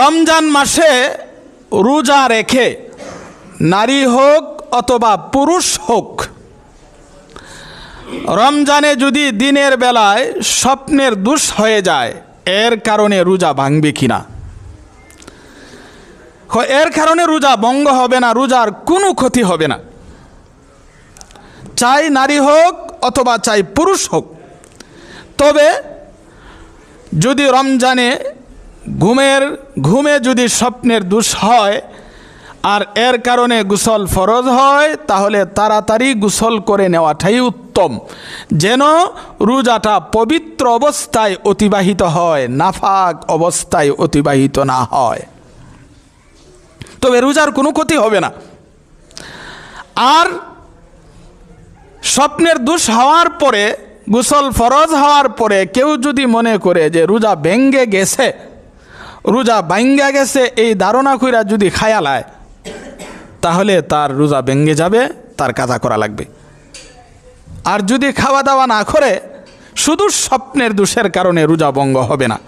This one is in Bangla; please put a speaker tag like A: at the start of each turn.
A: রমজান মাসে রোজা রেখে নারী হোক অথবা পুরুষ হোক, রমজানে যদি দিনের বেলায় স্বপ্নের দুষ হয়ে যায়, এর কারণে রোজা ভাঙবে কিনা? এর কারণে রোজা ভঙ্গ হবে না, রোজার কোনো ক্ষতি হবে না। চাই নারী হোক অথবা চাই পুরুষ হোক, তবে যদি রমজানে ঘুমের, ঘুমে যদি স্বপ্নের দোষ হয় আর এর কারণে গোসল ফরজ হয়, তাহলে তাড়াতাড়ি গোসল করে নেওয়াটাই উত্তম। যেন রোজাটা পবিত্র অবস্থায় অতিবাহিত হয়, নাফাক অবস্থায় অতিবাহিত না হয়। তবে রোজার কোনো ক্ষতি হবে না। আর স্বপ্নের দোষ হওয়ার পরে, গোসল ফরজ হওয়ার পরে কেউ যদি মনে করে যে রোজা ভেঙ্গে গেছে রোজা ভাঙ্গা গেছে, এই ধারণা কইরা যদি খায়ালায় তাহলে তার রোজা ভেঙ্গে যাবে, তার কাজা করা লাগবে। আর যদি খাওয়া দাওয়া না করে, শুধু স্বপ্নের দোষের কারণে রোজা ভঙ্গ হবে না।